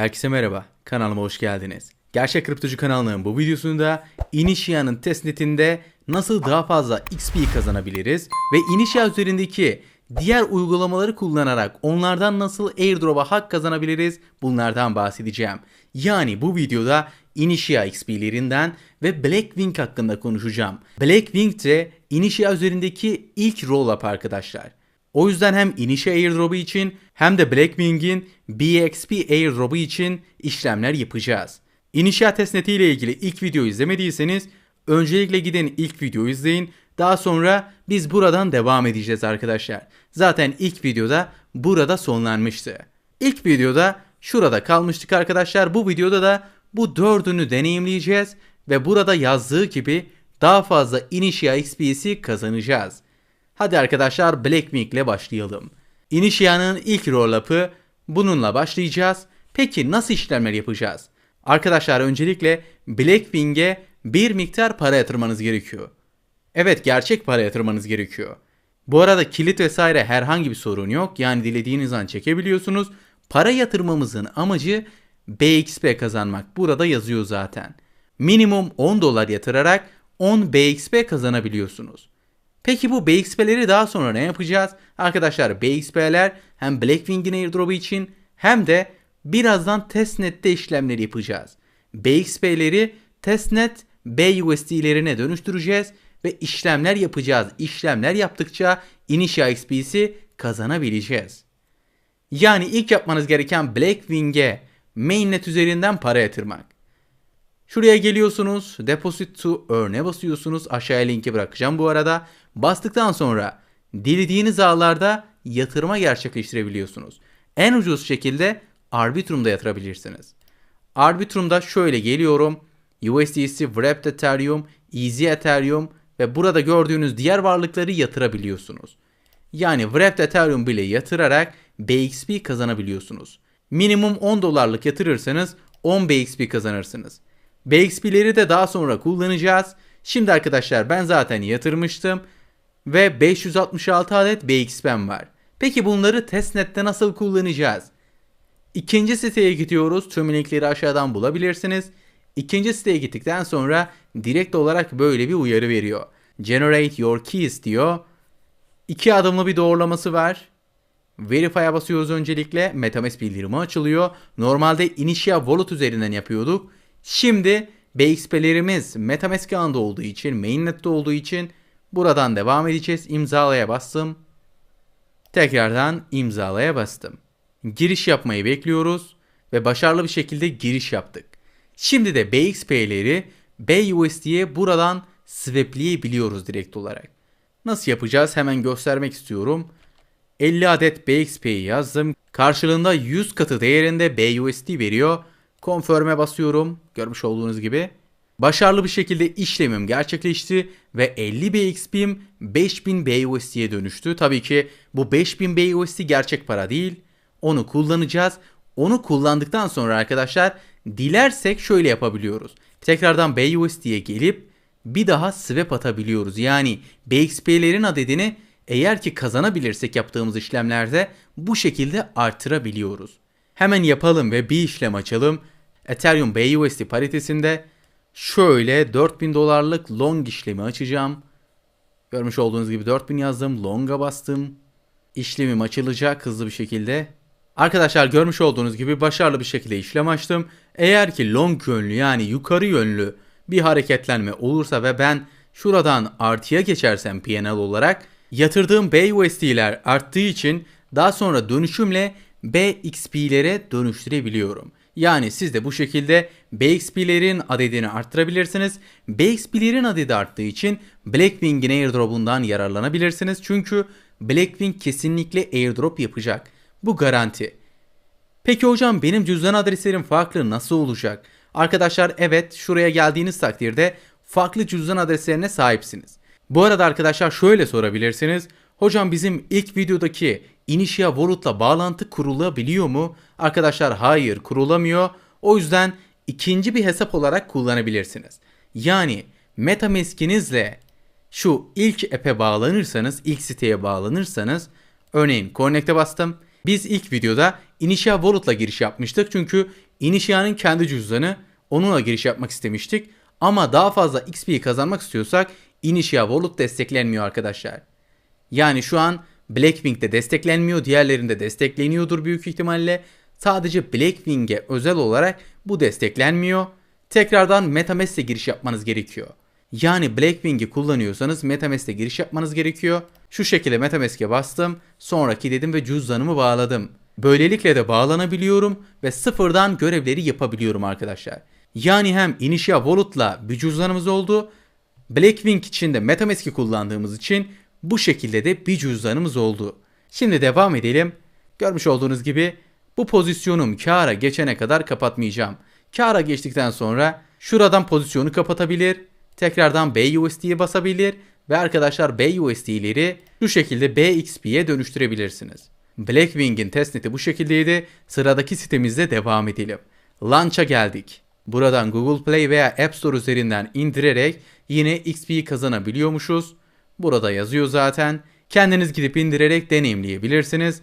Herkese merhaba, kanalıma hoş geldiniz. Gerçek Kriptocu kanalının bu videosunda Initia'nın testnetinde nasıl daha fazla XP kazanabiliriz ve Initia üzerindeki diğer uygulamaları kullanarak onlardan nasıl airdrop'a hak kazanabiliriz bunlardan bahsedeceğim. Yani bu videoda Initia XP'lerinden ve Blackwing hakkında konuşacağım. Blackwing de Initia üzerindeki ilk roll-up arkadaşlar. O yüzden hem Initia airdrop'u için hem de Blackwing'in BXP airdrop'u için işlemler yapacağız. Initia testneti ile ilgili ilk videoyu izlemediyseniz öncelikle gidin ilk videoyu izleyin. Daha sonra biz buradan devam edeceğiz arkadaşlar. Zaten ilk videoda burada sonlanmıştı. İlk videoda şurada kalmıştık arkadaşlar. Bu videoda da bu dördünü deneyimleyeceğiz ve burada yazdığı gibi daha fazla Initia XP'si kazanacağız. Hadi arkadaşlar Blackwing ile başlayalım. Initia'nın ilk roll-up'ı bununla başlayacağız. Peki nasıl işlemler yapacağız? Arkadaşlar öncelikle Blackwing'e bir miktar para yatırmanız gerekiyor. Evet gerçek para yatırmanız gerekiyor. Bu arada kilit vesaire herhangi bir sorun yok. Yani dilediğiniz an çekebiliyorsunuz. Para yatırmamızın amacı BXP kazanmak. Burada yazıyor zaten. Minimum 10 dolar yatırarak 10 BXP kazanabiliyorsunuz. Peki bu BXP'leri daha sonra ne yapacağız? Arkadaşlar BXP'ler hem Blackwing'in airdrop'u için hem de birazdan testnet'te işlemleri yapacağız. BXP'leri testnet BUSD'lerine dönüştüreceğiz ve işlemler yapacağız. İşlemler yaptıkça Initia XP'si kazanabileceğiz. Yani ilk yapmanız gereken Blackwing'e mainnet üzerinden para yatırmak. Şuraya geliyorsunuz. Deposit to Earn'e basıyorsunuz. Aşağıya linki bırakacağım bu arada. Bastıktan sonra dilediğiniz ağlarda yatırıma gerçekleştirebiliyorsunuz. En ucuz şekilde Arbitrum'da yatırabilirsiniz. Arbitrum'da şöyle geliyorum. USDC, Wrapped Ethereum, Easy Ethereum ve burada gördüğünüz diğer varlıkları yatırabiliyorsunuz. Yani Wrapped Ethereum bile yatırarak BXP kazanabiliyorsunuz. Minimum 10 dolarlık yatırırsanız 10 BXP kazanırsınız. BXP'leri de daha sonra kullanacağız. Şimdi arkadaşlar ben zaten yatırmıştım ve 566 adet BXP'm var. Peki bunları testnet'te nasıl kullanacağız? İkinci siteye gidiyoruz. Tüm linkleri aşağıdan bulabilirsiniz. İkinci siteye gittikten sonra direkt olarak böyle bir uyarı veriyor. Generate your keys diyor. İki adımlı bir doğrulaması var. Verify'a basıyoruz öncelikle. Metamask bildirimi açılıyor. Normalde Initia Wallet üzerinden yapıyorduk. Şimdi BXP'lerimiz Metamask ağında olduğu için, mainnet'te olduğu için buradan devam edeceğiz. İmzalaya bastım. Tekrardan imzalaya bastım. Giriş yapmayı bekliyoruz ve başarılı bir şekilde giriş yaptık. Şimdi de BXP'leri BUSD'ye buradan swapleyebiliyoruz direkt olarak. Nasıl yapacağız hemen göstermek istiyorum. 50 adet BXP'yi yazdım. Karşılığında 100 katı değerinde BUSD veriyor. Confirm'e basıyorum. Görmüş olduğunuz gibi. Başarılı bir şekilde işlemim gerçekleşti ve 50 BXP'm 5000 BUSD'ye dönüştü. Tabii ki bu 5000 BUSD gerçek para değil. Onu kullanacağız. Onu kullandıktan sonra arkadaşlar dilersek şöyle yapabiliyoruz. Tekrardan BUSD'ye gelip bir daha swap atabiliyoruz. Yani BXP'lerin adedini eğer ki kazanabilirsek yaptığımız işlemlerde bu şekilde artırabiliyoruz. Hemen yapalım ve bir işlem açalım. Ethereum BUSD paritesinde şöyle 4000 dolarlık long işlemi açacağım. Görmüş olduğunuz gibi 4000 yazdım. Long'a bastım. İşlemim açılacak hızlı bir şekilde. Arkadaşlar görmüş olduğunuz gibi başarılı bir şekilde işlem açtım. Eğer ki long yönlü yani yukarı yönlü bir hareketlenme olursa ve ben şuradan artıya geçersem PNL olarak yatırdığım BUSD'ler arttığı için daha sonra dönüşümle BXP'lere dönüştürebiliyorum. Yani siz de bu şekilde BXP'lerin adedini arttırabilirsiniz. BXP'lerin adedi arttığı için Blackwing'in airdrop'undan yararlanabilirsiniz. Çünkü Blackwing kesinlikle airdrop yapacak. Bu garanti. Peki hocam benim cüzdan adreslerim farklı nasıl olacak? Arkadaşlar evet şuraya geldiğiniz takdirde farklı cüzdan adreslerine sahipsiniz. Bu arada arkadaşlar şöyle sorabilirsiniz. Hocam bizim ilk videodaki Initia Wallet'la bağlantı kurulabiliyor mu? Arkadaşlar hayır kurulamıyor. O yüzden ikinci bir hesap olarak kullanabilirsiniz. Yani Metamask'inizle şu ilk app'e bağlanırsanız, ilk siteye bağlanırsanız örneğin Connect'e bastım. Biz ilk videoda Initia Wallet'la giriş yapmıştık çünkü Initia'nın kendi cüzdanı onunla giriş yapmak istemiştik. Ama daha fazla XP kazanmak istiyorsak Initia Wallet desteklenmiyor arkadaşlar. Yani şu an Blackpink'te desteklenmiyor, diğerlerinde destekleniyordur büyük ihtimalle. Sadece Blackpink'e özel olarak bu desteklenmiyor. Tekrardan MetaMask'e giriş yapmanız gerekiyor. Yani Blackpink'i kullanıyorsanız MetaMask'e giriş yapmanız gerekiyor. Şu şekilde MetaMask'e bastım, sonraki dedim ve cüzdanımı bağladım. Böylelikle de bağlanabiliyorum ve sıfırdan görevleri yapabiliyorum arkadaşlar. Yani hem Initia Wallet'la bir cüzdanımız oldu. Blackwing için de Metamask'i kullandığımız için bu şekilde de bir cüzdanımız oldu. Şimdi devam edelim. Görmüş olduğunuz gibi bu pozisyonum kâra geçene kadar kapatmayacağım. Kâra geçtikten sonra şuradan pozisyonu kapatabilir, tekrardan BUSD'ye basabilir ve arkadaşlar BUSD'leri şu şekilde BXP'ye dönüştürebilirsiniz. Blackwing'in testneti bu şekildeydi. Sıradaki sitemizde devam edelim. Launch'a geldik. Buradan Google Play veya App Store üzerinden indirerek yine XP kazanabiliyormuşuz. Burada yazıyor zaten. Kendiniz gidip indirerek deneyimleyebilirsiniz.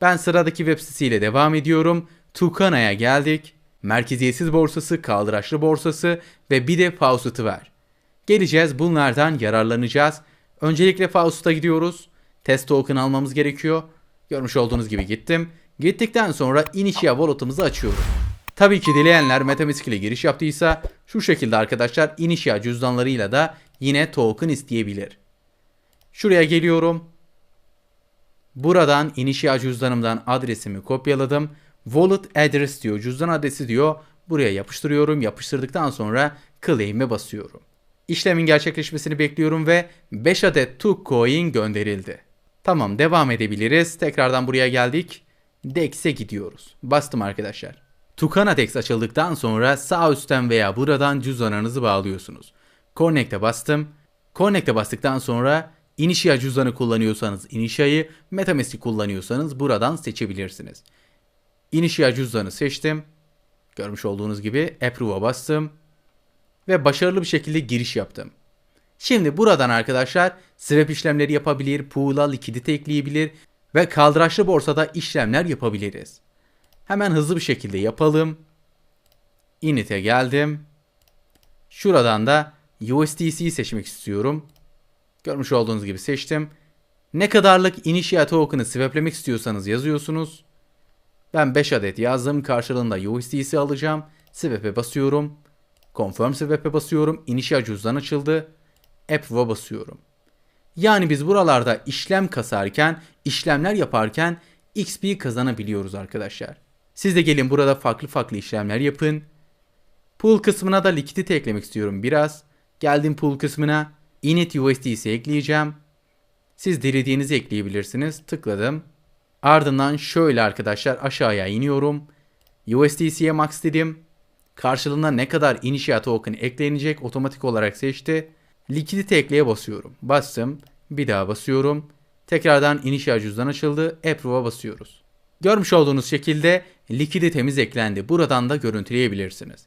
Ben sıradaki web sitesiyle devam ediyorum. Tukana'ya geldik. Merkeziyetsiz borsası, kaldıraçlı borsası ve bir de Faucet'ı var. Geleceğiz bunlardan yararlanacağız. Öncelikle Faucet'a gidiyoruz. Test token almamız gerekiyor. Görmüş olduğunuz gibi gittim. Gittikten sonra Initia Wallet'ımızı açıyoruz. Tabii ki dileyenler Metamask ile giriş yaptıysa şu şekilde arkadaşlar Initia cüzdanlarıyla da yine token isteyebilir. Şuraya geliyorum. Buradan Initia cüzdanımdan adresimi kopyaladım. Wallet address diyor, cüzdan adresi diyor. Buraya yapıştırıyorum. Yapıştırdıktan sonra claim'e basıyorum. İşlemin gerçekleşmesini bekliyorum ve 5 adet Tucoin gönderildi. Tamam devam edebiliriz. Tekrardan buraya geldik. Dex'e gidiyoruz. Bastım arkadaşlar. Tukana Dex açıldıktan sonra sağ üstten veya buradan cüzdanınızı bağlıyorsunuz. Connect'e bastım. Connect'e bastıktan sonra Initia cüzdanı kullanıyorsanız Initia'yı, Metamask'i kullanıyorsanız buradan seçebilirsiniz. Initia cüzdanı seçtim. Görmüş olduğunuz gibi Approve'a bastım. Ve başarılı bir şekilde giriş yaptım. Şimdi buradan arkadaşlar swap işlemleri yapabilir, pool'a likidite ekleyebilir ve kaldıraçlı borsada işlemler yapabiliriz. Hemen hızlı bir şekilde yapalım. Init'e geldim. Şuradan da USDC'yi seçmek istiyorum. Görmüş olduğunuz gibi seçtim. Ne kadarlık Initia token'ı swaplemek istiyorsanız yazıyorsunuz. Ben 5 adet yazdım. Karşılığında USDC alacağım. Swap'e basıyorum. Confirm swap'e basıyorum. Initia cüzdan açıldı. Approve'a basıyorum. Yani biz buralarda işlem kasarken, işlemler yaparken XP kazanabiliyoruz arkadaşlar. Siz de gelin burada farklı farklı işlemler yapın. Pool kısmına da likidite eklemek istiyorum biraz. Geldim pool kısmına. Init USDC ekleyeceğim. Siz dilediğinizi ekleyebilirsiniz. Tıkladım. Ardından şöyle arkadaşlar aşağıya iniyorum. USDC'ye max dedim. Karşılığında ne kadar initial token eklenecek otomatik olarak seçti. Likidite ekleye basıyorum. Bastım. Bir daha basıyorum. Tekrardan initial cüzdan açıldı. Approve'a basıyoruz. Görmüş olduğunuz şekilde likiditemiz eklendi. Buradan da görüntüleyebilirsiniz.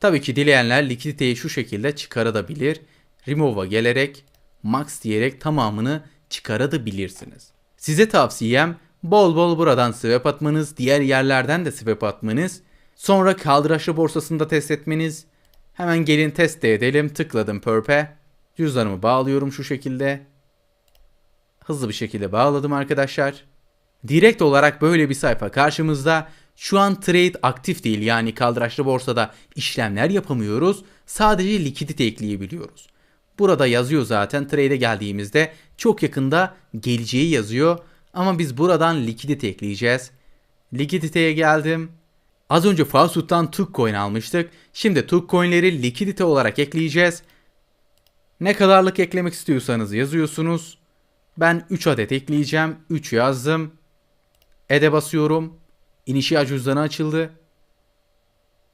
Tabii ki dileyenler likiditeyi şu şekilde çıkarabilir. Remove'a gelerek max diyerek tamamını çıkarabilirsiniz. Size tavsiyem bol bol buradan swap atmanız, diğer yerlerden de swap atmanız, sonra kaldıraçlı borsasında test etmeniz. Hemen gelin test de edelim. Tıkladım Perp'e. Cüzdanımı bağlıyorum şu şekilde. Hızlı bir şekilde bağladım arkadaşlar. Direkt olarak böyle bir sayfa karşımızda. Şu an trade aktif değil yani kaldıraçlı borsada işlemler yapamıyoruz. Sadece likidite ekleyebiliyoruz. Burada yazıyor zaten trade'e geldiğimizde çok yakında geleceği yazıyor. Ama biz buradan likidite ekleyeceğiz. Likiditeye geldim. Az önce Faucet'tan Tukcoin almıştık. Şimdi Tukcoin'leri likidite olarak ekleyeceğiz. Ne kadarlık eklemek istiyorsanız yazıyorsunuz. Ben 3 adet ekleyeceğim. 3 yazdım. Ede basıyorum. İnişi cüzdanı açıldı.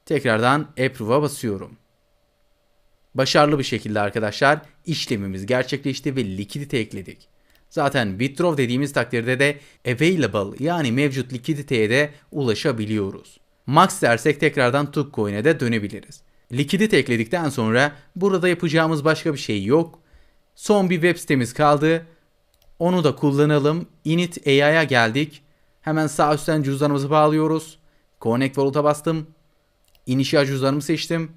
Tekrardan Approve'a basıyorum. Başarılı bir şekilde arkadaşlar işlemimiz gerçekleşti ve likidite ekledik. Zaten withdraw dediğimiz takdirde de available yani mevcut likiditeye de ulaşabiliyoruz. Max dersek tekrardan Tukcoin'e de dönebiliriz. Likidite ekledikten sonra burada yapacağımız başka bir şey yok. Son bir web sitemiz kaldı. Onu da kullanalım. Init AI'ya geldik. Hemen sağ üstten cüzdanımızı bağlıyoruz. Connect Wallet'a bastım. İnişiyaj cüzdanımı seçtim.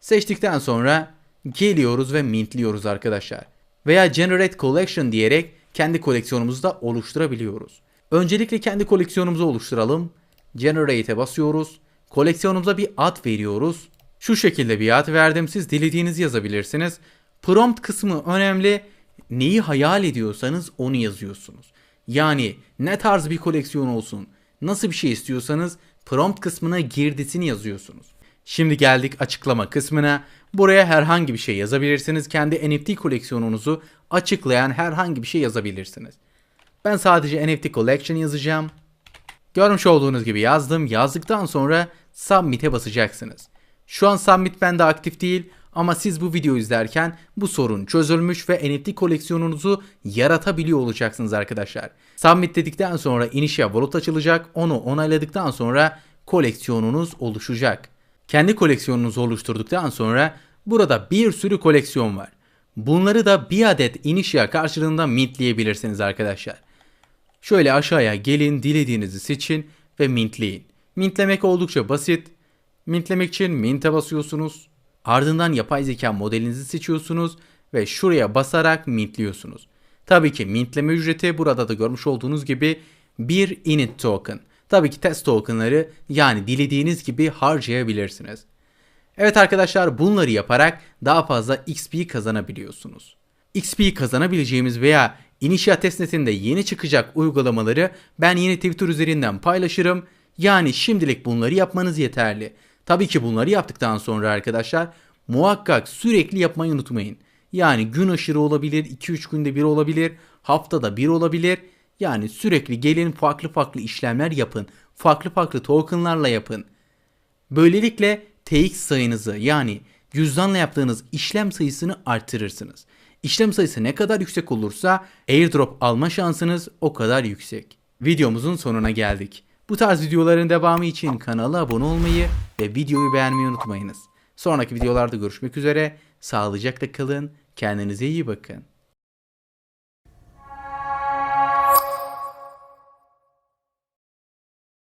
Seçtikten sonra geliyoruz ve mintliyoruz arkadaşlar. Veya Generate Collection diyerek kendi koleksiyonumuzu da oluşturabiliyoruz. Öncelikle kendi koleksiyonumuzu oluşturalım. Generate'e basıyoruz. Koleksiyonumuza bir ad veriyoruz. Şu şekilde bir ad verdim. Siz dilediğinizi yazabilirsiniz. Prompt kısmı önemli. Neyi hayal ediyorsanız onu yazıyorsunuz. Yani ne tarz bir koleksiyon olsun, nasıl bir şey istiyorsanız prompt kısmına girdisini yazıyorsunuz. Şimdi geldik açıklama kısmına. Buraya herhangi bir şey yazabilirsiniz. Kendi NFT koleksiyonunuzu açıklayan herhangi bir şey yazabilirsiniz. Ben sadece NFT Collection yazacağım. Görmüş olduğunuz gibi yazdım. Yazdıktan sonra Submit'e basacaksınız. Şu an Submit bende aktif değil ama siz bu videoyu izlerken bu sorun çözülmüş ve NFT koleksiyonunuzu yaratabiliyor olacaksınız arkadaşlar. Submit dedikten sonra Initial Wallet açılacak. Onu onayladıktan sonra koleksiyonunuz oluşacak. Kendi koleksiyonunuzu oluşturduktan sonra burada bir sürü koleksiyon var. Bunları da bir adet Initial karşılığında mintleyebilirsiniz arkadaşlar. Şöyle aşağıya gelin, dilediğinizi seçin ve mintleyin. Mintlemek oldukça basit. Mintlemek için mint'e basıyorsunuz. Ardından yapay zeka modelinizi seçiyorsunuz ve şuraya basarak mintliyorsunuz. Tabii ki mintleme ücreti burada da görmüş olduğunuz gibi bir init token. Tabii ki test tokenları yani dilediğiniz gibi harcayabilirsiniz. Evet arkadaşlar bunları yaparak daha fazla XP kazanabiliyorsunuz. XP kazanabileceğimiz veya Initial testnetinde yeni çıkacak uygulamaları ben yine Twitter üzerinden paylaşırım. Yani şimdilik bunları yapmanız yeterli. Tabii ki bunları yaptıktan sonra arkadaşlar muhakkak sürekli yapmayı unutmayın. Yani gün aşırı olabilir, 2-3 günde bir olabilir, haftada bir olabilir. Yani sürekli gelin farklı farklı işlemler yapın. Farklı farklı tokenlarla yapın. Böylelikle TX sayınızı yani cüzdanla yaptığınız işlem sayısını arttırırsınız. İşlem sayısı ne kadar yüksek olursa airdrop alma şansınız o kadar yüksek. Videomuzun sonuna geldik. Bu tarz videoların devamı için kanala abone olmayı ve videoyu beğenmeyi unutmayınız. Sonraki videolarda görüşmek üzere. Sağlıcakla kalın. Kendinize iyi bakın.